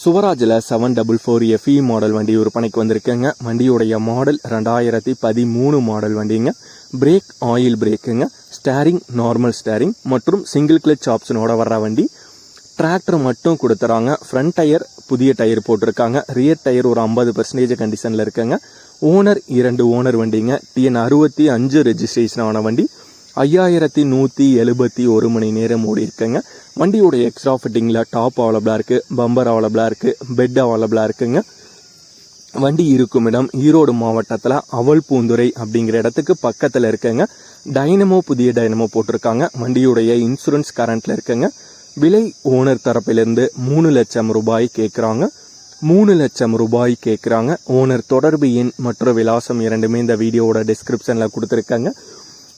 சுவராஜில் seven double four FE model வண்டி விற்பனைக்கு வந்திருக்குங்க. வண்டியுடைய மாடல் ரெண்டாயிரத்தி பதிமூணு மாடல் வண்டிங்க. பிரேக் ஆயில் பிரேக்குங்க ஸ்டேரிங் நார்மல் ஸ்டேரிங் மற்றும் சிங்கிள் கிளச் ஆப்ஷனோட வர்ற வண்டி. டிராக்டர் மட்டும் கொடுத்துறாங்க. ஃப்ரண்ட் டயர் புதிய டயர் போட்டிருக்காங்க. ரியர் டயர் ஒரு ஐம்பது பர்சன்டேஜ் கண்டிஷனில் இருக்குங்க. ஓனர் இரண்டு ஓனர் வண்டிங்க. டிஎன் அறுபத்தி அஞ்சு ரெஜிஸ்ட்ரேஷன் ஆன வண்டி. ஐயாயிரத்தி நூற்றி எழுபத்தி ஒரு மணி நேரம் ஓடி இருக்குங்க. வண்டியோடைய எக்ஸ்ட்ரா ஃபிட்டிங்கில் டாப் அவைலபிளாக இருக்குது பம்பர் அவைலபிளாக இருக்குது பெட் அவைலபிளாக இருக்குங்க. வண்டி இருக்கும் இடம் ஈரோடு மாவட்டத்தில் அவல் பூந்துரை அப்படிங்கிற இடத்துக்கு பக்கத்தில் இருக்குங்க. டைனமோ புதிய டைனமோ போட்டிருக்காங்க. வண்டியுடைய இன்சூரன்ஸ் கரண்ட்டில் இருக்குங்க. விலை ஓனர் தரப்பிலிருந்து மூணு லட்சம் ரூபாய் கேட்குறாங்க மூணு லட்சம் ரூபாய் கேட்குறாங்க ஓனர் தொடர்பு எண் மற்றும் விலாசம் இரண்டுமே இந்த வீடியோவோட டிஸ்கிரிப்ஷனில் கொடுத்துருக்காங்க.